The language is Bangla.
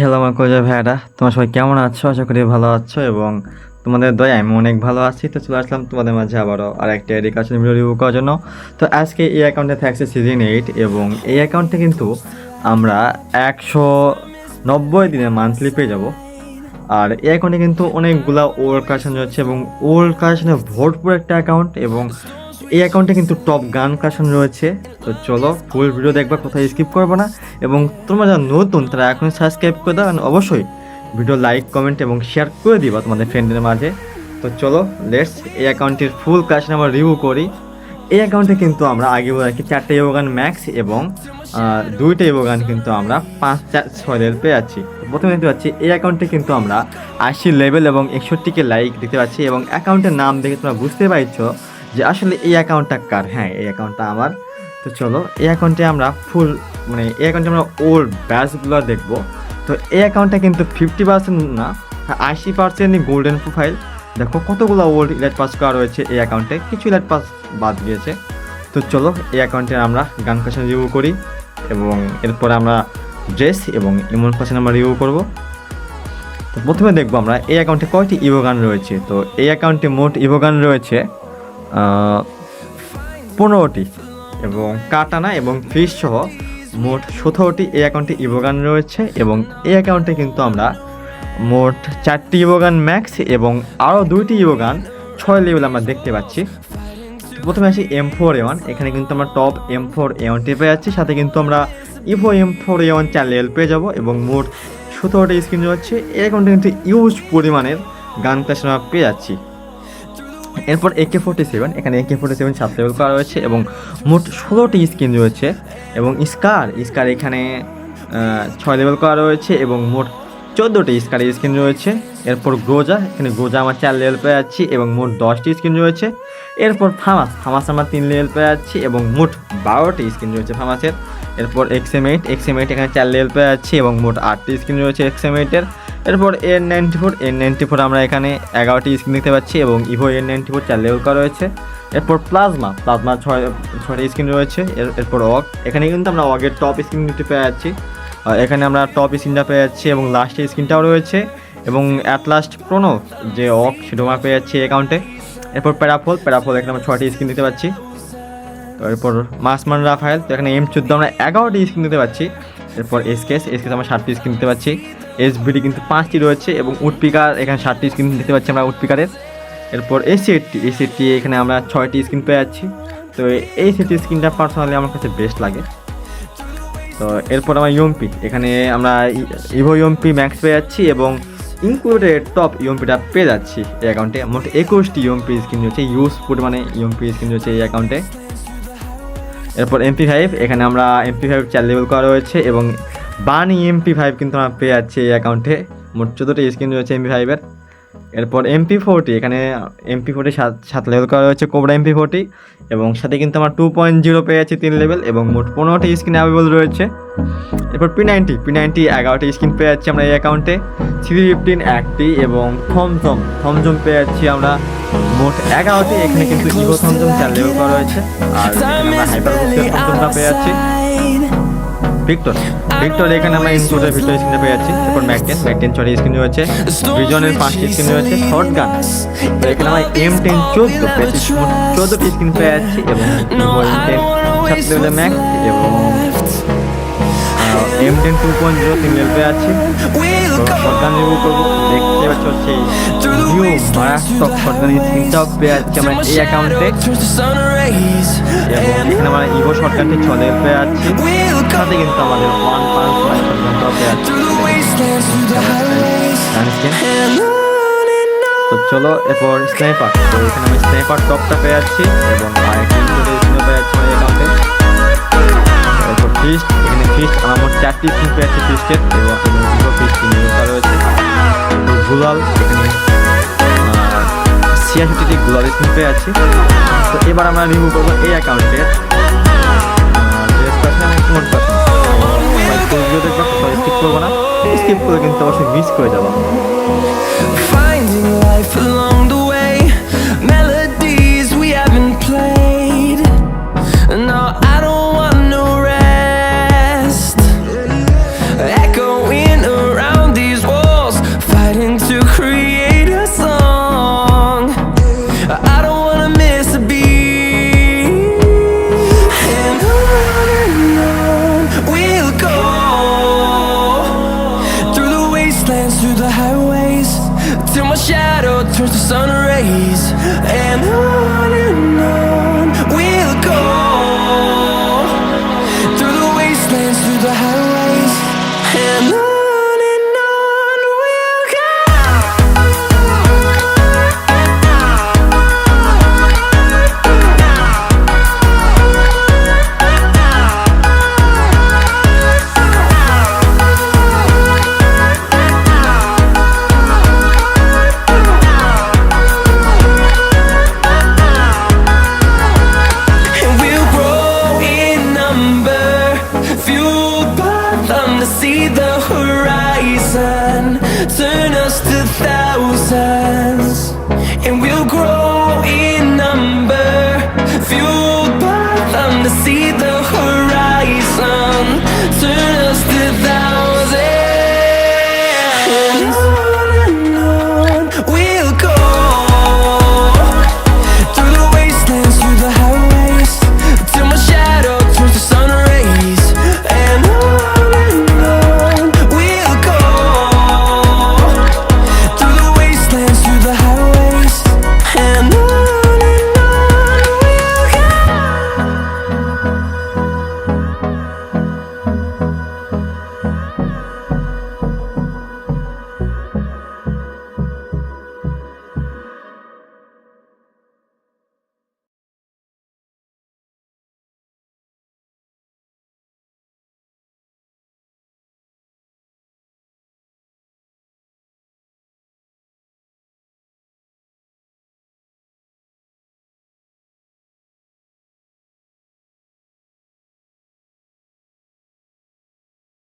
হ্যালো আমার কলেজের ভাইয়ারা। তোমার সবাই কেমন আছো? আশা করি ভালো আছো এবং তোমাদের দয়া আমি অনেক ভালো আছি। তো চলে আসলাম তোমাদের মাঝে আবারও আর একটা এডুকেশন ভিডিও রিভিউ করার জন্য। তো আজকে এই অ্যাকাউন্টে থাকছে সিজন এইট এবং এই অ্যাকাউন্টে কিন্তু আমরা একশো নব্বই দিনের মান্থলি পেয়ে যাব। আর এই অ্যাকাউন্টে কিন্তু অনেকগুলা ওল্ড কালেকশন রয়েছে এবং ওল্ড কালেকশনে ভরপুর একটা অ্যাকাউন্ট এবং এই অ্যাকাউন্টে কিন্তু টপ গান কালেকশন রয়েছে। তো চলো ফুল ভিডিও দেখবা কোথায় স্কিপ করব না। এবং তোমরা যারা নতুন, তারা এখন সাবস্ক্রাইব করে দাও। অবশ্যই ভিডিও লাইক কমেন্ট এবং শেয়ার করে দিবা তোমাদের ফ্রেন্ডদের মাঝে। তো চলো লেটস এই অ্যাকাউন্টের ফুল কালেকশন আমরা রিভিউ করি। এই অ্যাকাউন্টে কিন্তু আমরা আগে বলে রাখি, চারটে ইয়োগান ম্যাক্স এবং দুইটা ইয়োগান কিন্তু আমরা পাঁচ, চার, ছয় লেভেল পেয়ে যাচ্ছি। প্রথমে দেখতে পাচ্ছি, এই অ্যাকাউন্টে কিন্তু আমরা আশি লেভেল এবং একষট্টিকে লাইক দেখতে পাচ্ছি এবং অ্যাকাউন্টের নাম দেখে তোমরা বুঝতে পারছ যে আসলে এই অ্যাকাউন্টটা কার? হ্যাঁ এই অ্যাকাউন্টটা আমার। তো চলো, এই অ্যাকাউন্টে আমরা ফুল মানে এই অ্যাকাউন্টে আমরা ওল্ড ব্যাচগুলো দেখব। তো এই অ্যাকাউন্টটা কিন্তু ফিফটি পার্সেন্ট না, আশি পার্সেন্টই গোল্ডেন প্রোফাইল দেখো কতগুলো ওল্ড ইলাইট পাস করা রয়েছে এই অ্যাকাউন্টে কিছু ইলাইট পাস বাদ গিয়েছে। তো চলো, এই অ্যাকাউন্টে আমরা গান কাশন রিভিউ করি এবং এরপরে আমরা ড্রেস এবং ইমন পাশন আমরা রিভিউ করব। তো প্রথমে দেখব আমরা, এই অ্যাকাউন্টে কয়টি ইভো গান রয়েছে? তো এই অ্যাকাউন্টে মোট ইভো গান রয়েছে পনেরোটি এবং কাটানা এবং ফিস সহ মোট সতেরোটি এই অ্যাকাউন্টে ইভোগান রয়েছে এবং এই অ্যাকাউন্টে কিন্তু আমরা মোট চারটি ইভোগান ম্যাক্স এবং আরও দুইটি ইভোগান ছয় লেভেল আমরা দেখতে পাচ্ছি। প্রথমে আসি এম ফোর এ ওয়ান এখানে কিন্তু আমরা টপ এম ফোর এ ওয়ানটি পেয়ে যাচ্ছি, সাথে কিন্তু আমরা Evo M four A one চার লেভেল পেয়ে যাব এবং মোট সতেরোটি স্ক্রিন রয়েছে। এই অ্যাকাউন্টে কিন্তু ইউজ পরিমাণের গান ক্লাস আমরা পেয়ে যাচ্ছি। এরপর একে ফোর্টি সেভেন এখানে একে ফোর্টি সেভেন সাত লেভেল করা রয়েছে এবং মোট ষোলোটি স্কিন রয়েছে এবং স্কার স্কার এখানে ছয় লেভেল করা রয়েছে এবং মোট চোদ্দোটি স্কার স্কিন রয়েছে। এরপর গোজা এখানে গোজা আমার চার লেভেল পেয়ে যাচ্ছি এবং মোট দশটি স্কিন রয়েছে। এরপর ফামাস ফামাস আমার তিন লেভেল পেয়ে যাচ্ছি এবং মোট বারোটি স্কিন রয়েছে ফামাসের এরপর এক্সএম এইট এখানে চার লেভেল পেয়ে যাচ্ছি এবং মোট আটটি স্কিন রয়েছে এক্সএম এইটের এরপর N ninety four N ninety four আমরা এখানে এগারোটি স্ক্রিন দেখতে পাচ্ছি এবং ইভো এন নাইনটি ফোর চার লেভেল করা রয়েছে। এরপর প্লাজমা প্লাজমা ছয়, ছয়টি স্ক্রিন রয়েছে। এর- এরপর অগ এখানে কিন্তু আমরা অগের টপ স্ক্রিন নিতে পেয়ে যাচ্ছি। এখানে আমরা টপ স্ক্রিনটা পেয়ে যাচ্ছি এবং লাস্টের স্ক্রিনটাও রয়েছে এবং অ্যাট লাস্ট প্রোনো যে অক সেটাও আমরা পেয়ে যাচ্ছি অ্যাকাউন্টে এরপর প্যারাফল প্যারাফল এখানে আমরা ছয়টি স্ক্রিন দিতে পাচ্ছি। তো এরপর মাসমান রাফায়েল তো এখানে এম চোদ্দ আমরা এগারোটি স্ক্রিন দিতে পাচ্ছি। এরপর এসকেস এসকেস আমরা ষাটটি স্ক্রিন দিতে পাচ্ছি এসবিডি কিন্তু পাঁচটি রয়েছে এবং উডপিকার এখানে ষাটটি স্ক্রিন দিতে পাচ্ছি আমরা উডপিকারের এরপর এসি এইটটি এসি এইটটি এখানে আমরা ছয়টি স্ক্রিন পেয়ে যাচ্ছি। তো এই সেটি স্ক্রিনটা পার্সোনালি আমার কাছে বেস্ট লাগে। তো এরপর আমার ইউএমপি এখানে আমরা ইভো ইউএমপি ম্যাক্স পেয়ে যাচ্ছি এবং ইনক্লুডেড টপ ইউএমপিটা পেয়ে যাচ্ছি এই অ্যাকাউন্টে মোট একুশটি ইউএমপি স্ক্রিন রয়েছে ইউজ পরিমাণে ইউএমপি স্ক্রিন রয়েছে এই অ্যাকাউন্টে এরপর এমপি ফাইভ এখানে আমরা এমপি ফাইভ চার লেভেল করা রয়েছে এবং বানি এমপি ফাইভ কিন্তু আমরা পেয়ে যাচ্ছি এই অ্যাকাউন্টে মোট চোদ্দোটি স্ক্রিন রয়েছে এমপি ফাইভের এরপর এমপি ফোরটি এখানে এমপি ফোরটি সাত সাত লেভেল করা রয়েছে কোবরা এমপি ফোরটি এবং সাথে কিন্তু আমরা টু পয়েন্ট জিরো পেয়ে যাচ্ছি তিন লেভেল এবং মোট পনেরোটি স্ক্রিন অ্যাভেলেবল রয়েছে। এরপর পি নাইনটি পি নাইনটি এগারোটি স্ক্রিন পেয়ে যাচ্ছি আমরা এই অ্যাকাউন্টে থ্রি ফিফটিন একটি এবং থমথম থমথম পেয়ে যাচ্ছি আমরা। মোট এগারোটি। এখানে কিন্তু ইভো থমথম চার লেভেল করা রয়েছে। আর আমরা হাইপার থমথমটা পেয়ে যাচ্ছি। ভিক্টর ভিক্টর এখানে আমরা ইনক্লুডের ভিক্টর স্ক্রিনটা পেয়ে যাচ্ছি। এরপর ম্যাকটেন ম্যাকটেন ছটি স্ক্রিন রয়েছে। ভিজনের পাঁচটি স্ক্রিন রয়েছে শর্ট গান এখানে আমরা এম টেন চোদ্দ চোদ্দটি স্ক্রিন পেয়ে যাচ্ছি এবং এম টেন সাত লেভেলের ম্যাক্স এবং M ten two point zero level পেয়ে যাচ্ছি তো রিভিউ করব। দেখতে পাচ্ছ সেই নিউ মারাত্মক শর্ট গান স্ক্রিনটাও পেয়ে যাচ্ছি আমরা এই অ্যাকাউন্টে এখানে আমরা ইভো শর্টকাটে ছ পেয়ে যাচ্ছি সাথে কিন্তু আমাদের ওয়ান পাঁচ তো চলো, এরপর স্নাইপার তো এখানে আমি টপটা পেয়ে যাচ্ছি। এবং পেয়ে যাচ্ছি ফিস্ট আমার মোট চারটি স্কিন পেয়ে যাচ্ছি ফিস্টের এবং দুটো নিউ করা রয়েছে। গুলাল এখানে ছিয়াশিটি গুলাল স্কিন পেয়ে যাচ্ছি তো এবার আমরা রিমুভ করব এই অ্যাকাউন্টের দেখব করব না। স্কিপ করে কিন্তু অবশ্যই মিস করে যাব। and